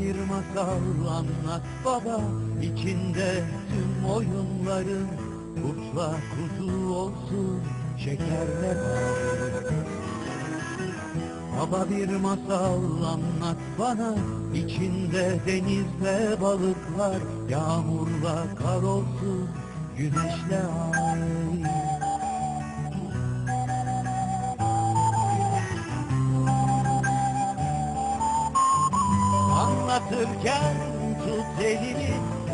Bir masal anlat baba. İçinde tüm oyunların Kurtla kuzu olsun şekerle bal Baba bir masal anlat bana. İçinde denizle balıklar Yağmurla kar olsun güneşle ay Anlatırken tut elini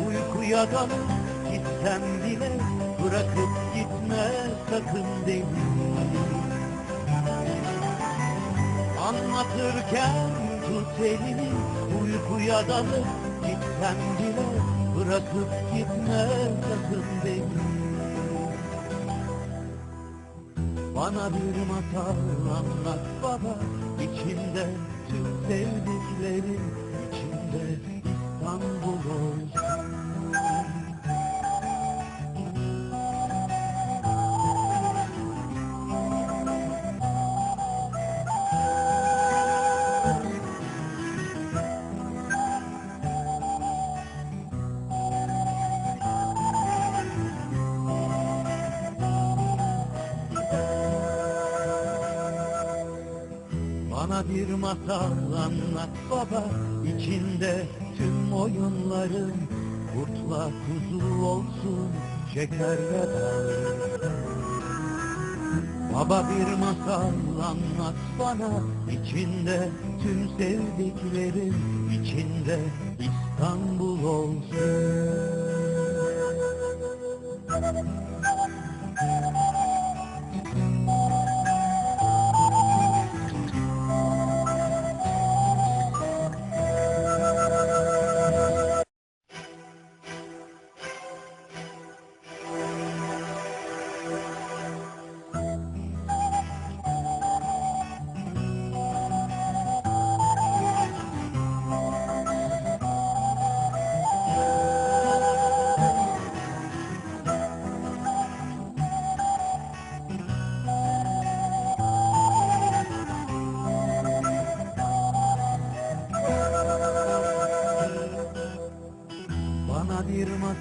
uykuya dalıp gitsem bile Bırakıp gitme sakın beni. Anlatırken tut elini uykuya dalıp gitsem bile Bırakıp gitme sakın beni. Bana bir masal anlat baba içinde tüm sevdiklerim Bana bir masal anlat baba içinde tüm oyunların Kurtla kuzu olsun şekerle bal Baba bir masal anlat bana içinde tüm sevdiklerim içinde İstanbul olsun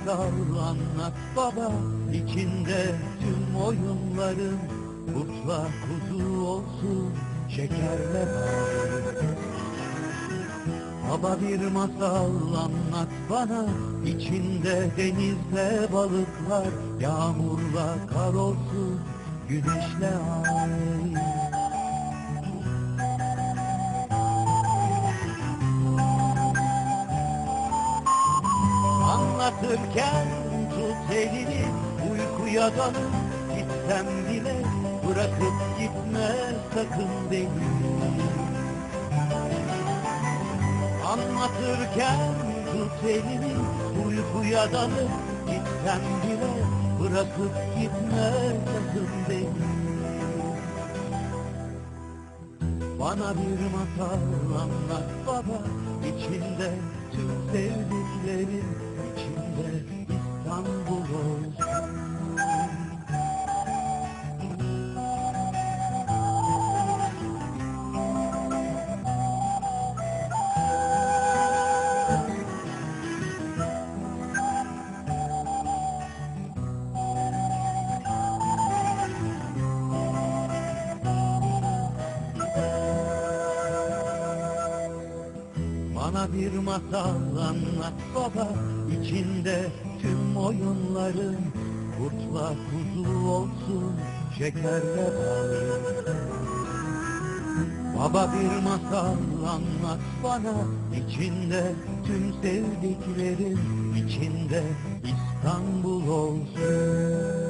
masal anlat baba içinde tüm oyunların Kurtla kuzu olsun şekerle bal Baba bir masal anlat bana içinde denizle balıklar Yağmurla kar olsun güneşle ay Anlatırken tut elini uykuya dalıp gitsem bile Bırakıp gitme sakın beni. Anlatırken tut elini uykuya dalıp gitsem bile Bırakıp gitme sakın beni. Bana bir masal anlat baba içinde tüm sevdiklerim içinde İstanbul bir masal anlat baba. İçinde tüm oyunların Kurtla kuzu olsun şekerle bal Baba bir masal anlat bana. İçinde tüm sevdiklerim içinde İstanbul olsun